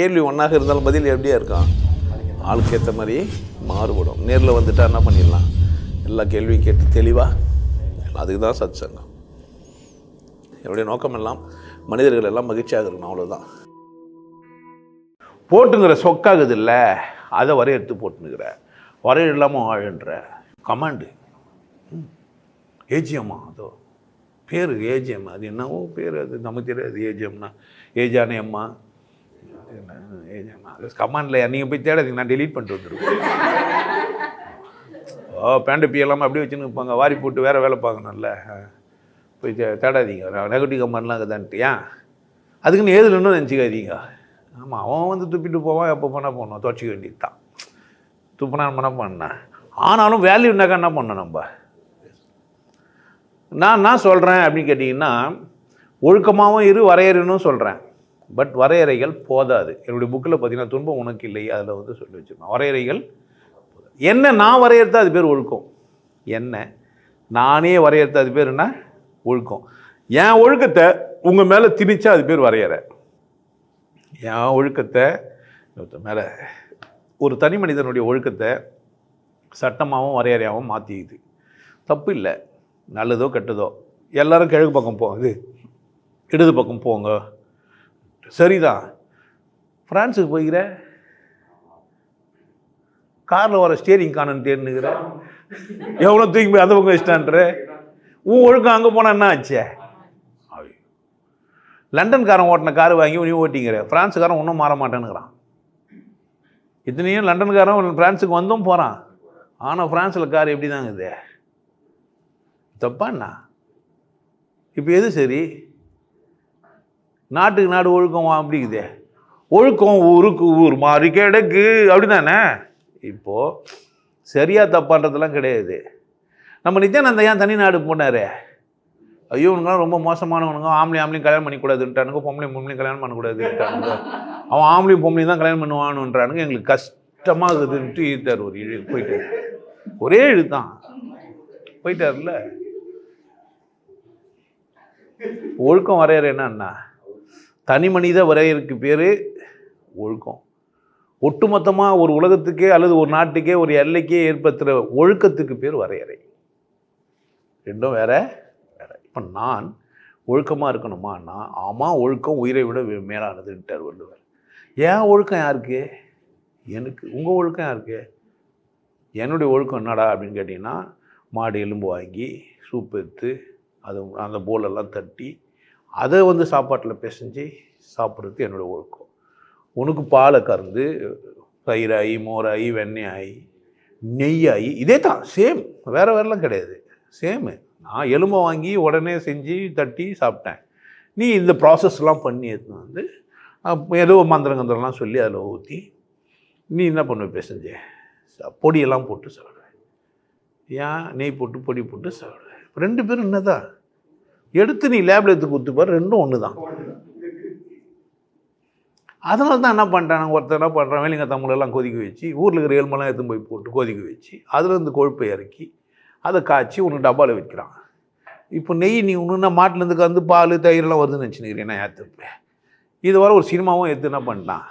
கேள்வி ஒன்றாக இருந்தாலும் பதில் எப்படியா இருக்கும்? ஆளுக்கு ஏற்ற மாதிரி மாறுபடும். நேரில் வந்துட்டா என்ன பண்ணிடலாம்? எல்லா கேள்வியும் கேட்டு தெளிவாக அதுக்கு தான் சத் சங்கம் என்னுடைய நோக்கம் எல்லாம் மனிதர்கள் எல்லாம் மகிழ்ச்சியாக இருக்கணும் அவ்வளோதான் போட்டுங்கிற சொக்காகுது இல்லை அதை வரையறுத்து போட்டுனுக்கிற. வரைய இல்லாமல் ஆழுன்ற கமாண்டு ஏஜிஎம்மா அதோ. பேர் ஏஜிஎம். அது என்னவோ பேர் அது நமக்கு தெரியாது ஏஜிஎம்னா. ஏஜானே அம்மா. கமாண்டில் நீங்கள் போய் தேடாதீங்க நான் டெலீட் பண்ணிட்டு வந்துடுவேன் ஓ பேண்ட் பி எல்லாமே அப்படியே வச்சுன்னு இருப்பாங்க. வாரி போட்டு வேறு வேலை பார்க்கணும்ல. போய் தே தேடாதீங்க. நெகட்டிவ் கமெண்ட்லாம் இருக்குதான்ட்டு. ஏன்? அதுக்குன்னு ஏதுலன்னு நினச்சிக்காதீங்க. ஆமாம் அவன் வந்து துப்பிட்டு போவான் எப்போ பண்ணால் போகணும் துவச்சிக்க வேண்டியது தான் துப்புனா பண்ண பண்ணேன் ஆனாலும் வேல்யூனாக்கா என்ன பண்ணணும் நம்ம? நான் என்ன சொல்கிறேன் அப்படின்னு கேட்டிங்கன்னா ஒழுக்கமாகவும் இரு வரையறுன்னு சொல்கிறேன் பட் வரையறைகள் போதாது. என்னுடைய புக்கில் பார்த்தீங்கன்னா துன்பம் உனக்கு இல்லை அதில் வந்து சொல்லி வச்சுருக்கேன். வரையறைகள் என்ன நான் வரையறுத்தா அது பேர் ஒழுக்கம். என்ன? நானே வரையறுத்தா அது பேர் என்ன? ஒழுக்கம். என் ஒழுக்கத்தை உங்கள் மேலே திணிச்சா அது பேர் வரையறை. என் ஒழுக்கத்தை ஒருத்தன் மேலே ஒரு தனி மனிதனுடைய ஒழுக்கத்தை சட்டமாகவும் வரையறையாகவும் மாற்றிக்குது தப்பு இல்லை. நல்லதோ கெட்டதோ. எல்லோரும் கிழக்கு பக்கம் போகுது இடது பக்கம் போங்க. சரிதான். ஃப்ரான்ஸுக்கு போய்கிற காரில் வர ஸ்டியரிங் காணன்னு தேர்னுக்கிற எவ்வளோ தூக்கி போய் அந்த பக்கம் வச்சிட்டான்ற? உன் ஒழுக்கம் அங்கே போனால் என்ன ஆச்சு? லண்டன்காரன் ஓட்டின கார் வாங்கி நீ ஓட்டிங்கிற ஃப்ரான்ஸுக்காரன் ஒன்றும் மாற மாட்டேனுங்கிறான் இத்தனையும் லண்டன்காரன் ஃப்ரான்ஸுக்கு வந்தும் போகிறான் ஆனால் ஃப்ரான்ஸில் கார் எப்படி தாங்க இது தப்பாண்ணா இப்போ எது சரி? நாட்டுக்கு நாடு ஒழுக்கம் அப்படிங்குதே. ஒழுக்கம் ஊருக்கு ஊர் மாறி கிடக்கு. அப்படிதானே? இப்போது சரியாக தப்பான்றதெல்லாம் கிடையாது. நம்ம நித்யானந்தா ஏன் தனி நாடு போனார்? ஐயோ உனக்குலாம் ரொம்ப மோசமானவனுங்க. ஆம்பளை ஆம்பளையும் கல்யாணம் பண்ணிக்கூடாதுன்ட்டானுங்க. பொம்பளையும் பொம்பளையும் கல்யாணம் பண்ணக்கூடாதுன்ட்டானுங்க. அவன் ஆம்பளையும் பொம்பளையும் தான் கல்யாணம் பண்ணுவானுன்றானுங்க. எங்களுக்கு கஷ்டமாக இருக்குதுன்ட்டு இழுத்தார் ஒரு இழு போயிட்டு ஒரே இழுத்தான் போயிட்டார்ல ஒழுக்கம் வரையற என்னன்னா தனி மனித வரையறுக்கு பேர் ஒழுக்கம். ஒட்டுமொத்தமாக ஒரு உலகத்துக்கே அல்லது ஒரு நாட்டுக்கே ஒரு எல்லைக்கே ஏற்படுத்துகிற ஒழுக்கத்துக்கு பேர் வரையறை. ரெண்டும் வேற வேற. இப்போ நான் ஒழுக்கமாக இருக்கணுமா? நான் ஆமாம் ஒழுக்கம் உயிரை விட வே- மேலானதுன்ட்டார் வள்ளுவர். ஏன் ஒழுக்கம் யாருக்கு? எனக்கு உங்கள் ஒழுக்கம் யாருக்கு? என்னுடைய ஒழுக்கம் என்னடா அப்படின்னு கேட்டிங்கன்னா மாடு எலும்பு வாங்கி சூப்பு எடுத்து அது அந்த போலெல்லாம் தட்டி அதை வந்து சாப்பாட்டில் பிசைஞ்சு சாப்பிட்றது என்னோட ஒழுக்கம். உனக்கு பாலை கறந்து தயிராகி மோராகி வெண்ணெயாகி நெய்யாகி இதே தான் சேம் வேறு வேறெல்லாம் கிடையாது. சேமு நான் எலும்பை வாங்கி உடனே செஞ்சு தட்டி சாப்பிட்டேன். நீ இந்த ப்ராசஸ்லாம் பண்ணி எடுத்துன்னு வந்து ஏதோ மந்திரங்கந்திரம்லாம் சொல்லி அதில் ஊற்றி நீ என்ன பண்ணுவ பிசைஞ்சு? பொடியெல்லாம் போட்டு சாப்பிடுவேன். ஏன்? நெய் போட்டு பொடி போட்டு சாப்பிடுவேன். ரெண்டு பேரும் என்னதான்? எடுத்து நீ லேபில் எடுத்து கொடுத்துப்பார் ரெண்டும் ஒன்று தான் அதனால தான் என்ன பண்ணுறாங்க ஒருத்தர் என்ன பண்ணுறான் வேலிங்க தமிழெல்லாம் கொதிக்க வச்சு ஊரில் இருக்கிற எலும்பெல்லாம் எடுத்து போய் போட்டு கொதிக்க வச்சு அதில் இருந்து கொழுப்பை இறக்கி அதை காய்ச்சி உனக்கு டப்பாவில் வைக்கிறான். இப்போ நெய் நீ இன்னும் மாட்டிலேருந்து கந்து பால் தயிரெல்லாம் வருதுன்னு வச்சுருக்கிறேன் நான் ஏற்றுப்பேன் இது வர ஒரு சினிமாவும் எடுத்து என்ன பண்ணிட்டான்?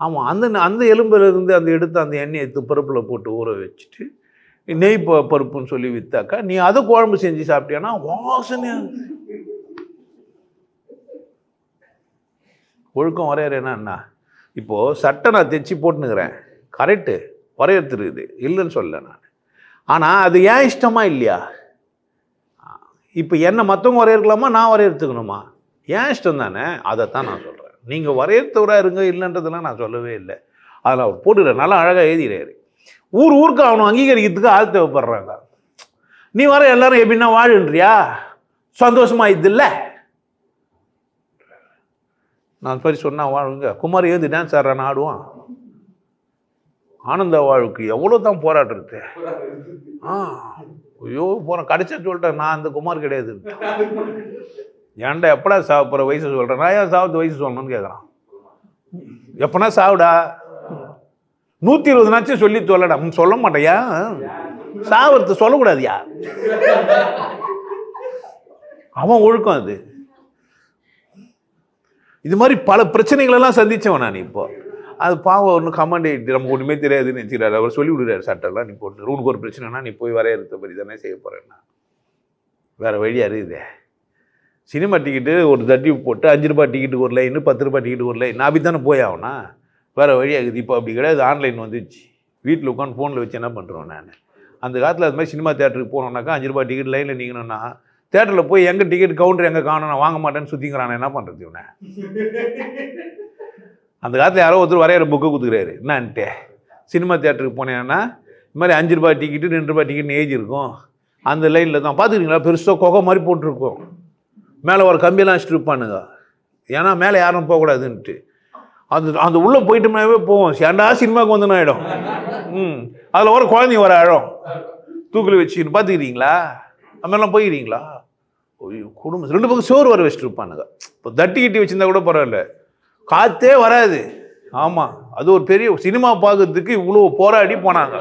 ஆமாம் அந்த அந்த எலும்புல இருந்து அந்த எடுத்து அந்த எண்ணெயை எடுத்து பருப்பில் போட்டு ஊற வச்சுட்டு நெய் ப பருப்புன்னு சொல்லி விற்றாக்கா நீ அதை குழம்பு செஞ்சு சாப்பிட்டியானா வாசனையாக ஒழுக்கம் வரையறேன்னா என்ன இப்போது சட்டை நான் தைச்சி போட்டுனுக்கிறேன். கரெக்டு வரையறுத்துருக்குது. இல்லைன்னு சொல்லலை நான். ஆனால் அது ஏன் இஷ்டமா இல்லையா? இப்போ என்ன மற்றவங்க வரையறுக்கலாமா? நான் வரையறுத்துக்கணுமா? ஏன் இஷ்டம் தானே? அதைத்தான் நான் சொல்கிறேன் நீங்கள் வரையறுத்தவராக இருங்க இல்லைன்றதெல்லாம் நான் சொல்லவே இல்லை. அதில் அவர் போட்டுக்கிறேன் நல்லா அழகாக எழுதிடுறாரு. ஊர் ஊருக்கு அவனை அங்கீகரிக்கிறதுக்கு ஆள் தேவைப்படுறாங்க. நீ வர எல்லாரும் எப்படின்னா வாழுன்றியா சந்தோஷமா இல்லை நான் சரி சொன்னால் வாழுங்க குமார் ஏந்து டான்ஸ் ஆடுறான் ஆடுவான். ஆனந்த வாழ்வுக்கு எவ்வளோ தான் போராடுறது ஆ ஐயோ போகிறேன் கடைசியா சொல்லிட்டேன் நான் அந்த குமார் கிடையாது. ஏன்டா எப்படா சாப்பிட்ற வயசு சொல்கிறேன் நான் ஏன் சாப்பிட்டு வயசு சொல்லணும்னு கேட்குறான் எப்பனா சாவுடா? நூற்றி இருபதுனாச்சும் சொல்லி சொல்லடா சொல்ல மாட்டேயா? சாவரத்தை சொல்லக்கூடாதியா? அவன் ஒழுக்கம் அது. இது மாதிரி பல பிரச்சனைகளெல்லாம் சந்தித்தவன் நான் இப்போ. அது பாவம் ஒன்று கமாண்ட் நமக்கு ஒன்றுமே தெரியாதுன்னு நினச்சிக்கிறாரு. அவர் சொல்லி விடுறாரு சட்டம்லாம் நீ போட்டு உனக்கு ஒரு பிரச்சனைனா நீ போய் வரையறுத்த மாதிரி தானே செய்ய போகிறேன்னா வேறு வழி அறியுதே சினிமா டிக்கெட்டு ஒரு தட்டி போட்டு அஞ்சு ரூபாய் டிக்கெட்டுக்கு ஒரு லைன் பத்து ரூபாய் டிக்கெட்டுக்கு ஒரு லைன் நான் அப்படி தானே போய் ஆகணும்? வேறு வழியாகுது இப்போ அப்படி கிடையாது. ஆன்லைன் வந்துச்சு. வீட்டில் உட்காந்து ஃபோனில் வச்சு என்ன பண்ணுறோம் நான்? அந்த காலத்தில் அது மாதிரி சினிமா தேட்டருக்கு போனோம்னாக்கா அஞ்சு ரூபாய் டிக்கெட் லைனில் நிற்கணும்னா தேட்டரில் போய் எங்கே டிக்கெட் கவுண்டர் எங்கே காணும் நான் வாங்க மாட்டேன்னு சுற்றிக்கிறான் என்ன பண்ணுறது இவனை? அந்த காலத்தில் யாரோ ஒருத்தர் வரைகிற புக்கு கொடுத்துக்கிறாரு என்னான்ட்டு. சினிமா தேட்டருக்கு போனேன்னா இது மாதிரி அஞ்சு ரூபாய் டிக்கெட்டு ரெண்டு ரூபாய் டிக்கெட்னு ஏஜ் இருக்கும். அந்த லைனில் தான். பார்த்துக்கிறீங்களா பெருசாக கொகை மாதிரி போட்டிருக்கோம். மேலே ஒரு கம்பியெல்லாம் வச்சுட்டு இருப்பானுங்க. ஏன்னா மேலே யாரும் போகக்கூடாதுன்ட்டு. அந்த அந்த உள்ளே போயிட்டோம்னாவே போவோம். ஏன்டா சினிமாவுக்கு வந்து ஆகிடும் ம். அதில் வர குழந்தைங்க வர அழம் தூக்கில் வச்சுக்கின்னு பார்த்துக்கிறீங்களா? அது மாதிரிலாம் போய்க்கிறீங்களா? ஐயோ குடும்பம். ரெண்டு பக்கம் சோறு வர வச்சுட்டு இருப்பானுங்க. இப்போ தட்டி கிட்டி வச்சிருந்தா கூட பரவாயில்ல. காற்றே வராது. ஆமாம் அது ஒரு பெரிய சினிமா பார்க்கறதுக்கு இவ்வளோ போராடி போனாங்க.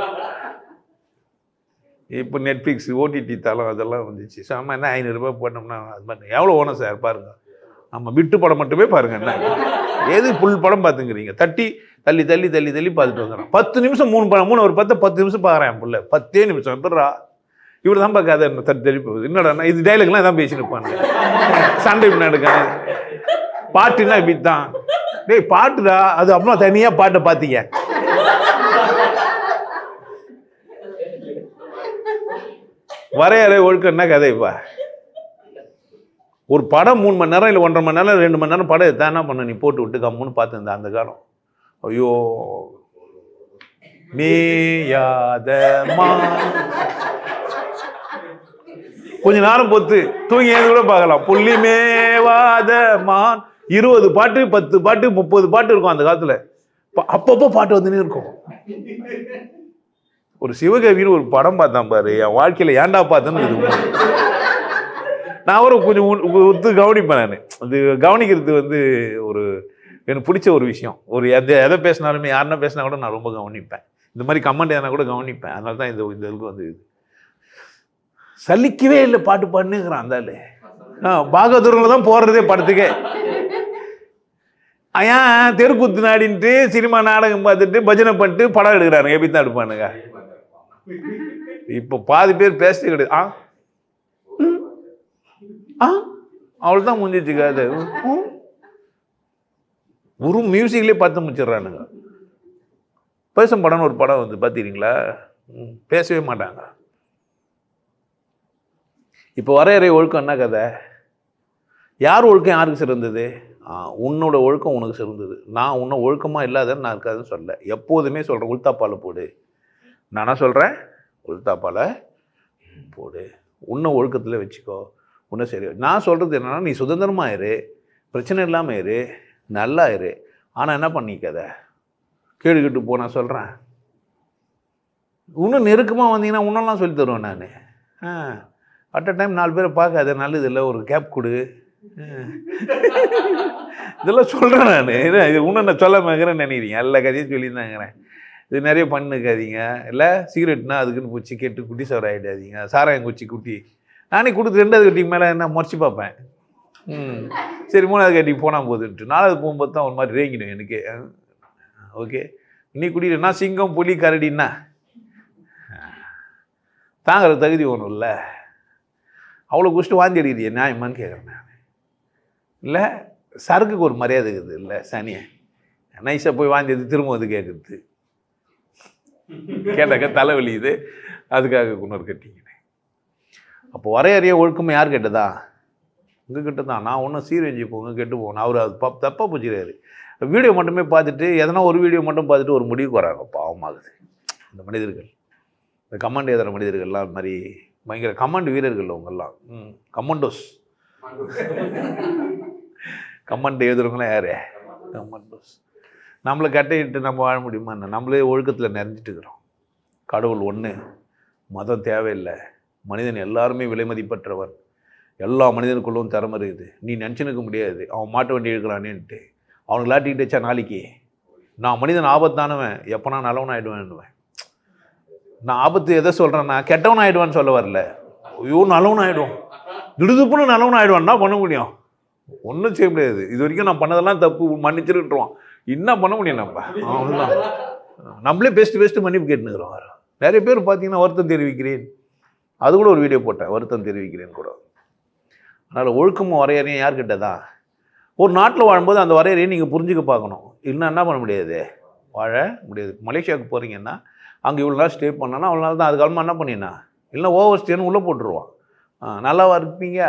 இப்போ நெட்ஃப்ளிக்ஸ் ஓடிடி தளம் அதெல்லாம் வந்துச்சு. சாமான் என்ன ஐநூறுரூபா போட்டோம்னா அது மாதிரி. எவ்வளோ ஓனம் சார்? பாருங்கள் நம்ம விட்டு படம் மட்டுமே பாருங்க என்ன? எது புல் படம் பார்த்துங்கிறீங்க? தட்டி தள்ளி தள்ளி தள்ளி தள்ளி பார்த்துட்டு வந்துடுறோம். பத்து நிமிஷம் மூணு படம் மூணு ஒரு பத்து பத்து நிமிஷம் பார்க்குறேன் என் புள்ள. பத்தே நிமிஷம். எப்படா இவர் தான் பார்க்காத என்ன தட்டி தள்ளி போகுது. என்னடா இது டைலாக்லாம் தான் பேசிட்டு இருப்பாங்க. சண்டை பின்னாடுக்க பாட்டுன்னா இப்படி தான் டேய் பாட்டுடா. அது அப்புறம் தனியாக பாட்டை பார்த்தீங்க. வரையறை ஒழுக்கம்னா கதைப்பா ஒரு படம் மூணு மணி நேரம் இல்லை ஒன்றரை மணி நேரம் ரெண்டு மணி நேரம் படம் எடுத்தா என்ன பண்ண நீ போட்டு விட்டு கம்முன்னு பார்த்துருந்தா அந்த காலம். ஐயோ. மேயாத கொஞ்ச நேரம் பொத்து. தூங்கி ஏது கூட பார்க்கலாம். புள்ளி மேவாத மான் இருபது பாட்டு பத்து பாட்டு முப்பது பாட்டு இருக்கும் அந்த காலத்தில். இப்போ அப்பப்போ பாட்டு வந்துனே இருக்கும். ஒரு சிவகவின்னு ஒரு படம் பார்த்தான் பாரு. என் வாழ்க்கையில் ஏன்டா பார்த்தேன்னு இது. நான் ஒரு கொஞ்சம் ஒத்து கவனிப்பேன் நான். அது கவனிக்கிறது வந்து ஒரு எனக்கு பிடிச்ச ஒரு விஷயம். ஒரு எதை எதை பேசினாலுமே யாருன்னா பேசினா கூட நான் ரொம்ப கவனிப்பேன். இந்த மாதிரி கமெண்ட் எதனா கூட கவனிப்பேன். அதனால தான் இந்த இந்த இதுக்கு வந்து இது. சலிக்கவே இல்லை பாட்டு பாடுனுங்கிறான் அந்த ஆ பாகதூரில் தான் போடுறதே படத்துக்கே. ஏன் தெருக்கூத்து நாடின்ட்டு சினிமா நாடகம் பார்த்துட்டு பஜனை பண்ணிட்டு படம் எடுக்கிறானுங்க எப்படி தான் எடுப்பானுங்க. இப்போ பாதி பேர் பேசிட்டு கிடையாது ஆ? ஆ? அவள் தான் முடிஞ்சிச்சு அது ஒரு மியூசிக்லேயே பார்த்து முடிச்சிடுறானுங்க. பேசும் படம்னு ஒரு படம் வந்து பார்த்துக்கிறீங்களா ம், பேசவே மாட்டாங்க. இப்போ வரையறை ஒழுக்கம் என்ன கதை? யார் ஒழுக்கம் யாருக்கு சிறந்தது? ஆ, உன்னோட ஒழுக்கம் உனக்கு சிறந்தது. நான் உன்னை ஒழுக்கமாக இல்லாதன்னு நான் இருக்காதுன்னு சொல்ல எப்போதுமே சொல்கிறேன் உளுத்தாப்பால் போடு. நானா சொல்கிறேன் உளுத்தாப்பால் போடு. உன்னை ஒழுக்கத்தில் வச்சுக்கோ. ஒன்றும் சரி நான் சொல்கிறது என்னென்னா நீ சுதந்திரமாக இரு பிரச்சனை இல்லாமல் இரு நல்லா இரு. ஆனால் என்ன பண்ணிக்காத கேடுகிட்டு போ நான் சொல்கிறேன் இன்னும் நெருக்கமாக வந்தீங்கன்னா இன்னெல்லாம் சொல்லி தருவேன் நான். அட் அ டைம் நாலு பேரை பார்க்காத நல்லது இல்லை ஒரு கேப் கொடு. இதெல்லாம் சொல்கிறேன் நான். இது இன்னும் நான் சொல்ல மாக்கிறேன்னு நினைக்கிறீங்க. எல்லா கதையும் சொல்லியிருந்தாங்கிறேன். இது நிறைய பண்ணுக்காதீங்க. இல்லை சிகரெட்னா அதுக்குன்னு பூச்சி கெட்டு குட்டி சவர் ஆகிடாதீங்க சாராயம் குச்சி குட்டி. நானே கொடுத்து ரெண்டாவது கட்டிக்கு மேலே என்ன முறைச்சி பார்ப்பேன். ம். சரி மூணாவது கட்டிக்கு போனால் போதுன்ட்டு. நாலாவது போகும்போது தான் ஒரு மாதிரி ரேங்கிடும் எனக்கு. ஓகே. நீ நான் சிங்கம் புலி கரடின்னா தாங்கிற தகுதி ஒன்றும் இல்லை. அவ்வளோ குடிச்சிட்டு வாந்தி அடிக்கிறிய நியாயமான்னு கேட்குறேன் நான். இல்லை சரக்குக்கு ஒரு மரியாதை இருக்குது இல்லை சனியை. நைஸாக போய் வாந்தி எடுத்து திரும்ப வந்து கேட்குறது கேட்டாக்க தலைவலி இது. அதுக்காக குணர் கட்டிக்கினேன் அப்போ வரையறைய ஒழுக்கம் யார் கேட்டதா? உங்ககிட்ட தான் நான் ஒன்றும் சீரஞ்சி போங்க கெட்டு போகணும். அவர் அது பப் தப்பாக பிடிச்சிக்கிறாரு வீடியோ மட்டுமே பார்த்துட்டு எதனா ஒரு வீடியோ மட்டும் பார்த்துட்டு ஒரு முடிவுக்கு வராங்க. பாவமாகுது. இந்த மனிதர்கள். இந்த கமாண்ட் எழுதுகிற மனிதர்கள்லாம் அது மாதிரி பயங்கர கமாண்ட் வீரர்கள் அவங்கெல்லாம். ம் கமாண்டோஸ் கமாண்ட் எழுதுறவங்களாம் யார்? கமாண்டோஸ் நம்மளை கட்டையிட்டு நம்ம வாழ முடியுமா என்ன? நம்மளே ஒழுக்கத்தில் நிறைஞ்சிட்டு இருக்கிறோம். கடவுள் ஒன்று மதம் தேவையில்லை. மனிதன் எல்லாருமே விலைமதிப்பற்றவன் எல்லா மனிதனுக்குள்ளும் திறமை இருக்குது. நீ நினச்சினுக்க முடியாது. அவன் மாட்ட வண்டி இருக்கிறானேன்ட்டு அவனுக்கு லாட்டிக்கிட்டு வச்சா நாளைக்கு? நான் மனிதன் ஆபத்தானவன். எப்போனா நல்லவன் ஆகிடுவேன்னுவேன் நான் ஆபத்து எதை சொல்கிறேன்னா கெட்டவன் ஆகிடுவான்னு சொல்ல வரல. ஐயோ நல்லவன் ஆகிடும் திடுதுப்புன்னு நல்லவன் ஆகிடுவான்னா பண்ண முடியும்? ஒன்றும் செய்ய முடியாது. இது வரைக்கும் நான் பண்ணதெல்லாம் தப்பு. மன்னிச்சிருட்டுருவான் என்ன பண்ண முடியும் நம்ம? அவ்வளோதான் நம்மளே பெஸ்ட்டு பெஸ்ட்டு மன்னிப்பு கேட்டுனுக்குறோம் நிறைய பேர் பார்த்தீங்கன்னா வருத்தம் தெரிவிக்கிறேன். அது கூட ஒரு வீடியோ போட்டேன் வருத்தம் தெரிவிக்கிறேன் கூட. அதனால் ஒழுக்கமும் வரையறையும் யார்கிட்ட தான் ஒரு நாட்டில் வாழும்போது அந்த வரையறையை நீங்கள் புரிஞ்சுக்க பார்க்கணும். இல்லைன்னா என்ன பண்ண முடியாது? வாழ முடியாது. மலேசியாவுக்கு போகிறீங்கன்னா அங்கே இவ்வளோ நாள் ஸ்டே பண்ணனா அவ்வளோ நாள் தான் அதுக்காலமாக என்ன பண்ணினா? இல்லைன்னா ஓவர் ஸ்டேன்னு உள்ளே போட்டுருவான். ஆ, நல்லாவா இருப்பீங்க?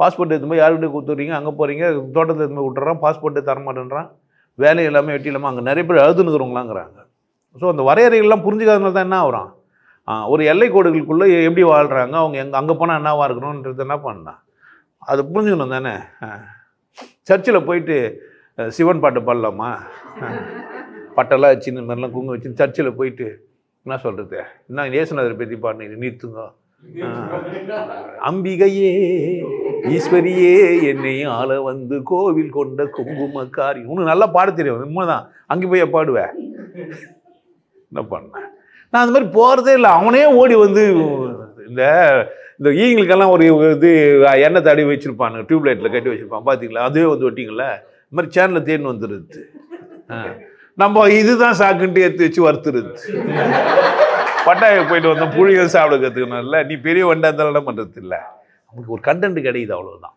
பாஸ்போர்ட் எடுத்து போய் யார்கிட்ட கொடுத்துறீங்க அங்கே போகிறீங்க தோட்டத்தில் எடுத்து போய் விட்டுறான் பாஸ்போர்ட்டு தர மாட்டேன்றான் வேலை இல்லாமல் வெட்டி இல்லாமல் அங்கே நிறைய பேர் எழுதுனுக்குறவங்களாங்கிறாங்க ஸோ அந்த வரையறைகள்லாம் புரிஞ்சுக்காதனால தான் என்ன ஆகுறான்? ஒரு எல்லை கோடுகளுக்குள்ளே எப்படி வாழ்கிறாங்க அவங்க எங்கே அங்கே போனால் என்னவாக இருக்கணுன்றது என்ன பண்ணா அது புரிஞ்சுக்கணும் தானே? சர்ச்சில் போயிட்டு சிவன் பாட்டு பாடலாமா? பட்டெல்லாம் வச்சு இந்த மாதிரிலாம் குங்கு வச்சு சர்ச்சில் போயிட்டு என்ன சொல்கிறது என்ன இயேசுநாதரை பற்றி பாடினீங்க நிறுத்துங்க. அம்பிகையே ஈஸ்வரியே என்னை ஆள வந்து கோவில் கொண்ட குங்குமக்காரி. உனக்கு நல்லா பாட தெரியும் உண்மைதான். அங்கே போய் பாடுவேன் என்ன பண்ணேன் நான் அந்த மாதிரி போகிறதே இல்லை. அவனே ஓடி வந்து இந்த இந்த ஈங்களுக்கெல்லாம் ஒரு இது எண்ணெய் தடி வச்சுருப்பானுங்க டியூப்லைட்டில் கட்டி வச்சுருப்பான். பார்த்தீங்களா அதுவே வந்து ஒட்டிங்களா? இந்த மாதிரி சேனலில் தேன் வந்துடுது நம்ம இதுதான் சாக்குன்ட்டு எடுத்து வச்சு வறுத்துருது. பட்டாயை போயிட்டு வந்தோம் புளிகள் சாப்பிட கற்றுக்கணும் இல்லை நீ பெரிய வண்டா இருந்தாலும் பண்ணுறது இல்லை நமக்கு ஒரு கண்டென்ட் கிடைக்குது அவ்வளோதான்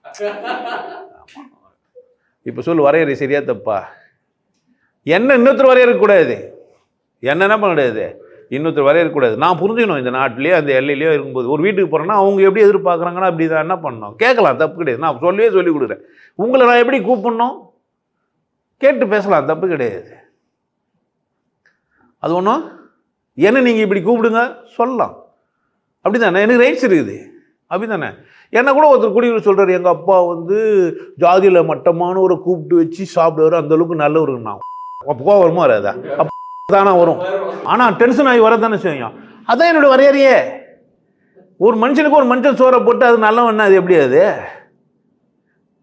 இப்போ சொல் வரையறை சரியா தப்பா? என்ன இன்னொருத்தர் வரையறக்கூடாது என்ன என்ன பண்ண முடியாது இன்னொருத்தர் வரையக்கூடாது நான் புரிஞ்சுக்கணும் இந்த நாட்டிலேயே அந்த எல்லையிலேயோ இருக்கும்போது. ஒரு வீட்டுக்கு போகிறேன்னா அவங்க எப்படி எதிர்பார்க்குறாங்கன்னா அப்படி தான் என்ன பண்ணணும்? கேட்கலாம் தப்பு கிடையாது. நான் சொல்லியே சொல்லி கொடுக்குறேன். உங்களை நான் எப்படி கூப்பிடணும்? கேட்டு பேசலாம் தப்பு கிடையாது. அது ஒன்றும் என்ன நீங்கள் இப்படி கூப்பிடுங்க சொல்லலாம். அப்படி தானே எனக்கு ரைட்ஸ் இருக்குது. அப்படி தானே என்ன கூட ஒருத்தர் குடியிருக்க சொல்கிறார் எங்கள் அப்பா வந்து ஜாதியில் மட்டமானவரை கூப்பிட்டு வச்சு சாப்பிடுவார். அந்தளவுக்கு நல்லவருங்கண்ணா அப்போ கோவரமாக வராதா? அப்போ தானே வரும். ஆனால் டென்ஷன் ஆகி வர தானே செய்யும் அதான் என்னோட வரையறையே. ஒரு மனுஷனுக்கு ஒரு மனுஷன் சோறை போட்டு அது நல்லவன்னா அது எப்படி அது?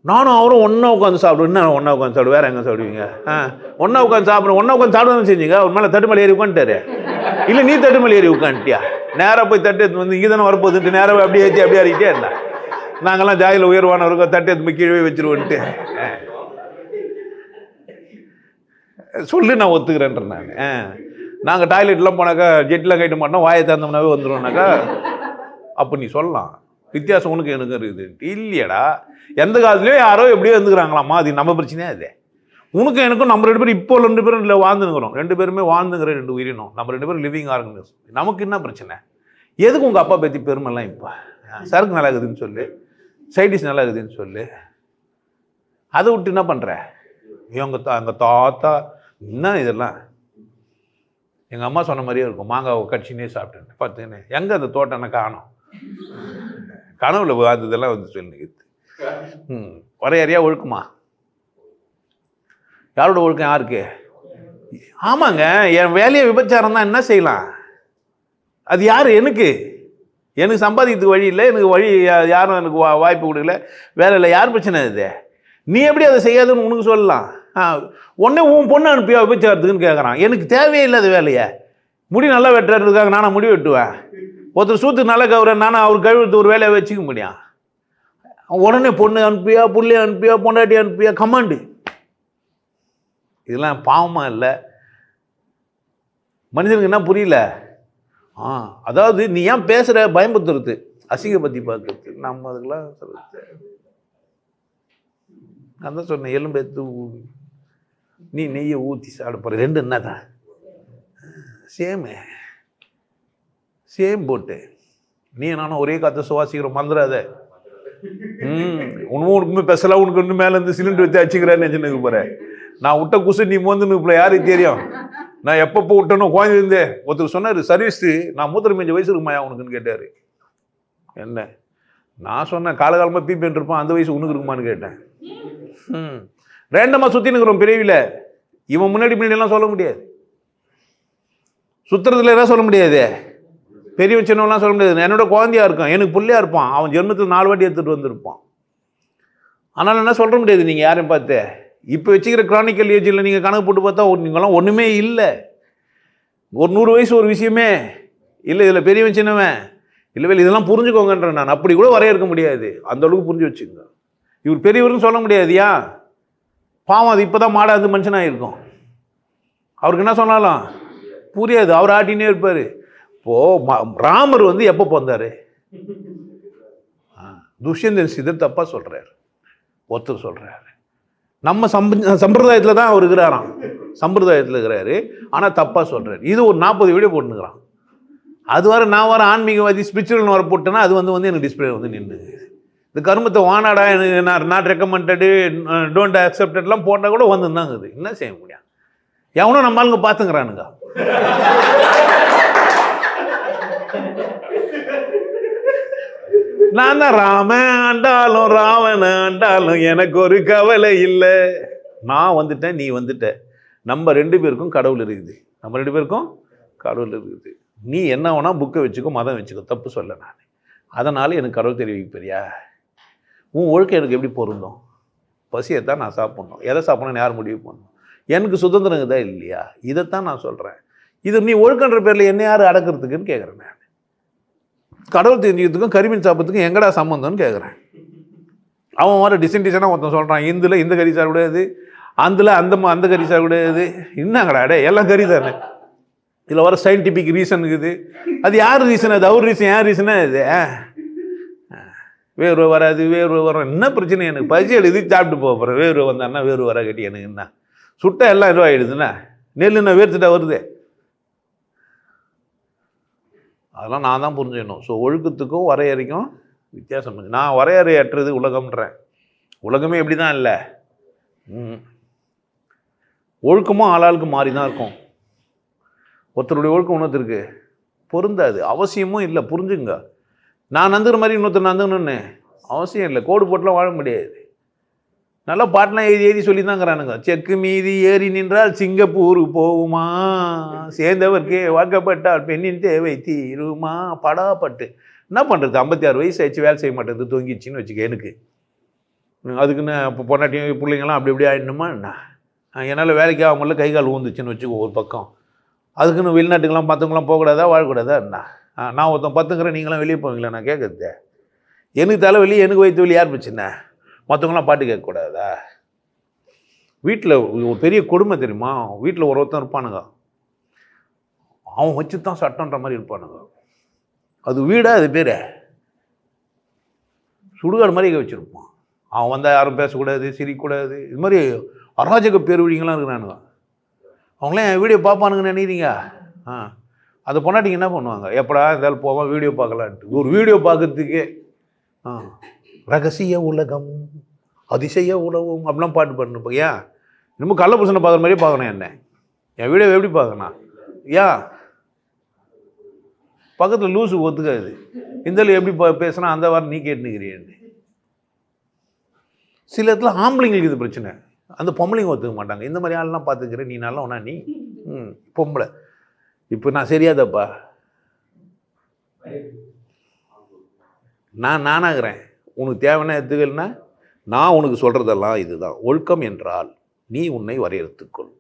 நானும் அவரும் ஒன்றா உட்காந்து சாப்பிடுவோம். என்ன ஒன்றா உட்காந்து சாப்பிடுவோம்? வேற எங்கே சாப்பிடுவீங்க? ஆ ஒன்றா உட்காந்து சாப்பிடுவோம். ஒன்றா உட்காந்து சாப்பிடணும் செஞ்சீங்க? அவர் மேலே தட்டு ஏறி உட்காந்துட்டாரு. இல்லை நீ தட்டு ஏறி உட்காந்துட்டியா? நேராக போய் தட்டு எடுத்து வந்து இங்கே தானே வரப்போகுதுன்ட்டு நேராக அப்படியே ஏற்றி அப்படியே அறிக்கிட்டே இருந்தா. நாங்கள்லாம் ஜாதியில் உயர்வானவருக்கோ தட்டு எடுத்து கீழே வச்சிருவோன்ட்டு. ஆ. சொல்லு நான் ஒத்துக்கிறேன்றேன் நான். ஆ. நாங்கள் டாய்லெட்லாம் போனாக்கா ஜெட்டில் கைட்டு மாட்டோம் வாயை திறந்தோம்னாவே வந்துடுவோம்னாக்கா அப்போ நீ சொல்லலாம். வித்தியாசம் உனக்கு எனக்கு இருக்குது. இல்லையடா. எந்த காலத்துலேயும் யாரோ எப்படியோ இருந்துக்கிறாங்களாம்மா அது நம்ம பிரச்சனையே அது உனக்கும் எனக்கும் நம்ம ரெண்டு பேரும் இப்போ ரெண்டு பேரும் இல்லை வாழ்ந்துங்கிறோம் ரெண்டு பேருமே வாழ்ந்துங்கிற ரெண்டு உயிரினம். நம்ம ரெண்டு பேரும் லிவிங் ஆர்கனைஸ் நமக்கு என்ன பிரச்சனை? எதுக்கு உங்கள் அப்பா பற்றி பெருமைலாம் இப்போ? சரக்கு நல்லா இருக்குதுன்னு சொல்லு. சைடிஷ் நல்லா இருக்குதுன்னு சொல்லு. அதை விட்டு என்ன பண்ணுற இவங்க தா எங்கள் தாத்தா என்ன இதெல்லாம்? எங்கள் அம்மா சொன்ன மாதிரியே இருக்கும். மாங்காவை கட்சினே சாப்பிட்டேன் பார்த்துன்னு எங்கே அந்த தோட்டம்னா காணும். கனவுல இதெல்லாம் வந்து சொல்லி ம். வரையறையா ஒழுக்குமா? யாரோட ஒழுக்கம் யாருக்கு? ஆமாங்க. என் வேலையை விபச்சாரம் தான். என்ன செய்யலாம்? அது யார்? எனக்கு. எனக்கு சம்பாதிக்கிறதுக்கு வழி இல்லை. எனக்கு வழி யாரும் எனக்கு வா வாய்ப்பு கொடுக்கல. வேலை இல்லை. யார் பிரச்சனை இது நீ எப்படி அதை செய்யாதுன்னு உனக்கு சொல்லலாம். உடனே உன் பொண்ணு அனுப்பியா விபச்சாரத்துக்குன்னு கேட்குறான் எனக்கு தேவையே இல்லை அது வேலையை. முடி நல்லா வெட்டுறதுக்காக நானும் முடி வெட்டுவேன். ஒருத்தர் சூத்து நல்லா கவுறேன் நானும் அவர் கழுவுறது ஒரு வேலையை வச்சுக்க முடியும். உடனே பொண்ணு அனுப்பியா புள்ளி அனுப்பியா பொண்டாட்டி அனுப்பியா கமாண்டு இதெல்லாம் பாவமாக இல்லை. மனிதனுக்கு என்ன புரியல? ஆ அதாவது நீ ஏன் பேசுகிற பயம்படுத்துறது அசிங்கப்பத்தி பார்க்கறது. நம்ம அதுக்கெல்லாம் சொல்ல நான் தான் சொன்னேன் எலும்பு எடுத்து நீ நெய்யை ஊற்றி சாப்பிட போகிற ரெண்டு என்ன தான் சேமு. சேம் போட்டு. நீ நானும் ஒரே காற்று சுவாசிக்கிறோம் மறந்துடாத. ம் உனவும் உனக்குமே பெசலாக உனக்கு இன்னும் மேலே இருந்து சிலிண்டர் வச்சு அச்சுக்கிறான்னு நினச்சின்னு போகிறேன் நான் விட்ட குசு நீ மோந்துன்னு இப்போ யாருக்கு தெரியும்? நான் எப்பப்போ விட்டனோ குழந்தைந்தே ஒருத்தர் சொன்னார் சர்வீஸு நான் மூத்திரம் மேஞ்ச வயசு இருக்குமாயா உனக்குன்னு? கேட்டார். என்ன? நான் சொன்னேன் காலகாலமாக பீப்பேன் இருப்பான் அந்த வயசு உனக்கு இருக்குமான்னு கேட்டேன். ம். ரேண்டமாக சுற்றி நிற்கிறோம் பிரிவில் இவன் முன்னாடி முன்னாடிலாம் சொல்ல முடியாது. சுத்துறதுல எதாவது சொல்ல முடியாது. பெரியவன் சின்னவெல்லாம் சொல்ல முடியாது. என்னோட குழந்தையா இருக்கான். எனக்கு பிள்ளையாக இருப்பான். அவன் ஜென்மத்தில் நாலு வாட்டி எடுத்துகிட்டு வந்திருப்பான். ஆனால் என்ன சொல்ல முடியாது? நீங்கள் யாரையும் பார்த்து. இப்போ வச்சுக்கிற கிரானிக்கல் ஏஜில் நீங்கள் கணக்கு போட்டு பார்த்தா நீங்களாம் ஒன்றுமே இல்லை. ஒரு நூறு வயசு ஒரு விஷயமே இல்லை. இதில் பெரியவன் சின்னவன். இல்லை வேலை இதெல்லாம் புரிஞ்சுக்கோங்கன்ற நான். அப்படி கூட வரையறுக்க முடியாது. அந்த அளவுக்கு புரிஞ்சு வச்சுங்க இவர் பெரியவர்னு சொல்ல முடியாதியா பாவம் அது இப்போ தான் மாடாது மனுஷனாக இருக்கும் அவருக்கு என்ன சொன்னாலும்? புரியாது அவர் ஆட்டினே இருப்பார். இப்போது ராமர் வந்து எப்போ பிறந்தார்? துஷ்யந்தன் சிதர் தப்பாக சொல்கிறார் ஒருத்தர் சொல்கிறாரு நம்ம சம்ப சம்பிரதாயத்தில் தான் அவர் இருக்கிறாராம். சம்பிரதாயத்தில் இருக்கிறாரு. ஆனால் தப்பாக சொல்கிறார் இது ஒரு நாற்பது வீடியோ போட்டுக்கிறான் அது வர நான் வர ஆன்மீகவாதி ஸ்பிரிச்சுவல் வர போட்டேன்னா அது வந்து வந்து எனக்கு டிஸ்பிளே வந்து நின்றுது இந்த கருமத்தை வானாடா எனக்கு நான் நாட் ரெக்கமெண்டடு டோன்ட் அக்செப்டட்லாம் போட்டால் கூட வந்து தாங்குது என்ன செய்ய முடியும்? எவனோ நம்ம ஆளுங்க பார்த்துங்கிறானுங்க. நான் தான் ராமன் ஆண்டாலும் ராவன் ஆண்டாலும் எனக்கு ஒரு கவலை இல்லை. நான் வந்துட்டேன் நீ வந்துட்ட. நம்ம ரெண்டு பேருக்கும் கடவுள் இருக்குது. நம்ம ரெண்டு பேருக்கும் கடவுள் இருக்குது. நீ என்ன வேணால் புக்கை வச்சுக்கோ மதம் வச்சுக்கோ தப்பு சொல்ல நான். அதனால் எனக்கு கடவுள் தெரிவிக்கப்பரியா உன் ஒழுக்கம் எனக்கு எப்படி பொருந்தும்? பசியை தான் நான் சாப்பிட்ணும். எதை சாப்பிட்ணும்னு யார் முடிவு பண்ணணும் எனக்கு சுதந்திரம் தான் இல்லையா? இதைத்தான் நான் சொல்கிறேன் இது நீ ஒழுக்கன்ற பேரில் என்ன யார் அடக்கிறதுக்குன்னு கேட்குறேன் நான். கடவுள் தெரிஞ்சுக்கிறதுக்கும் கரிமீன் சாப்பிட்றதுக்கும் எங்கடா சம்மந்தம்னு கேட்குறேன் அவன் வர டிசைன் டிசைனாக ஒருத்தன் சொல்கிறான் இந்தில் இந்த கறி சாப்பிடாது அதில் அந்த அந்த கறி சாப்பிடாது என்னங்கடா அடே எல்லாம் கறி தானே. இதில் வர சயின்டிஃபிக் ரீசன் இருக்குது. அது யார் ரீசன் அது அவர் ரீசன் யார் ரீசனாக இது? ஆ. வேர்வை வராது வேர்வை வரும். என்ன பிரச்சனை எனக்கு? பசி எழுதி சாப்பிட்டு போக போகிறேன் வேர்வை வந்தான்னா வேர்வை வர கட்டி எனக்கு என்ன? சுட்டா எல்லாம் இதுவாகிடுதுண்ணா நெல்லுண்ணா வேர்த்துட்டா வருது? அதெல்லாம் நான் தான் புரிஞ்சுக்கணும். ஸோ ஒழுக்கத்துக்கும் வரையறைக்கும் வித்தியாசம் நான் வரையறையற்றது உலகம்ன்றேன். உலகமே எப்படி தான் இல்லை. ம். ஒழுக்கமும் ஆளாளுக்கு மாறி தான் இருக்கும். ஒருத்தருடைய ஒழுக்கம் இன்னொருத்தருக்கு பொருந்தாது. அவசியமும் இல்லை. புரிஞ்சுங்க. நான் நந்துக்கிற மாதிரி இன்னொருத்தர் நந்துக்கணும்னு அவசியம் இல்லை. கோடு போட்டுலாம் வாழ முடியாது. நல்லா பாட்டெலாம் எழுதி எழுதி சொல்லி தாங்கிறானுங்க செக்கு மீதி ஏறி நின்றால் சிங்கப்பூர் போகுமா சேர்ந்தவர்க்கே வாக்கப்பட்டால் பெண்ணின் தேவை தீருமா? படாப்பட்டு என்ன பண்ணுறது ஐம்பத்தி ஆறு வயசு ஆயிடுச்சு வேலை செய்ய மாட்டேங்குது தொங்கிடுச்சின்னு வச்சுக்க எனக்கு. அதுக்குன்னு இப்போ பொண்டாட்டியும் பிள்ளைங்களாம் அப்படி இப்படி ஆயிடணுமா? என்ன? என்னால் வேலைக்கு அவங்கள கை கால் ஊந்துச்சுன்னு வச்சுக்கோ ஒரு பக்கம். அதுக்குன்னு வெளிநாட்டுக்கெல்லாம் மற்றவங்களாம் போகக்கூடாதா வாழக்கூடாதா? என்ன? நான் ஒருத்தன் பத்துங்கிறேன் நீங்களாம் வெளியே போவீங்களா? நான் கேட்குறது. எனக்கு தலைவலி எனக்கு வயிற்று வலி யார் பிரச்சனை? மற்றவங்களாம் பாட்டு கேட்கக்கூடாதா? வீட்டில் ஒரு பெரிய கொடுமை தெரியுமா? வீட்டில் ஒரு ஒருத்தன் இருப்பானுங்க. அவன் வச்சு தான் சட்டன்ற மாதிரி இருப்பானுங்க. அது வீடா அது பேர்? சுடுகாடு மாதிரி வச்சுருப்பான். அவன் வந்தால் யாரும் பேசக்கூடாது சிரிக்கக்கூடாது. இது மாதிரி அராஜக பேருவழிங்களாம் இருக்கிறானுங்க. அவங்களாம் என் வீடியோ பார்ப்பானுங்க நினைக்கிறீங்க? ஆ. அதை பொண்டாட்டிங்க என்ன பண்ணுவாங்க? எப்படா இருந்தாலும் போவோம் வீடியோ பார்க்கலான்ட்டு. ஒரு வீடியோ பார்க்கறதுக்கே ஆ ரகசிய உலகம் அதிசய உலகம் அப்படிலாம் பாட்டு பண்ணு ஏன்? இன்னமும் கள்ள புருஷனை பார்க்குற மாதிரியே பார்க்கணும் என்ன? என் வீடியோ எப்படி பார்க்கணும் ஏன் பக்கத்தில் லூஸு ஒத்துக்காது. இந்த எப்படி பேசுனா அந்த வாரம் நீ கேட்டுனுக்கிறியன்னு சில இடத்துல ஆம்பளைங்களுக்கு இது பிரச்சனை. அந்த பொம்பளைங்க ஒத்துக்க மாட்டாங்க. இந்த மாதிரி ஆள்லாம் பார்த்துக்கிறேன் நீ நல்லா ஒன்றா நீ? ம் பொம்பளை. இப்போ நான் சரியாதப்பா. நான் நானாகிறேன். உனக்கு தேவையான எத்துக்கள்னா நான் உனக்கு சொல்கிறதெல்லாம் இதுதான். ஒழுக்கம் என்றால் நீ உன்னை வரையறுத்துக்கொள்.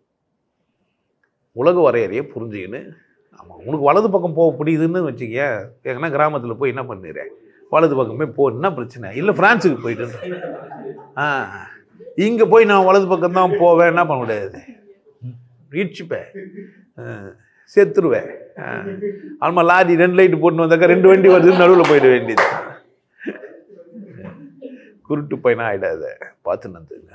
உலக வரையறையை புரிஞ்சுக்கின்னு ஆமாம் உனக்கு வலது பக்கம் போக பிடிக்குதுன்னு வச்சுக்க ஏன்னா கிராமத்தில் போய் என்ன பண்ணிடுறேன் வலது பக்கமே போ என்ன பிரச்சனை? இல்லை ஃப்ரான்ஸுக்கு போயிட்டு ஆ இங்கே போய் நான் வலது பக்கம் தான் போவேன் என்ன பண்ண முடியாது? இடிச்சுப்பேன் செத்துருவேன். ஆமாம் லாரி ரெண்டு லைட்டு போட்டு வந்தாக்கா ரெண்டு வண்டி வருதுன்னு நடுவில் போயிட வேண்டியது. குருட்டு பையனாக ஆகிடாத பார்த்து நந்துங்க.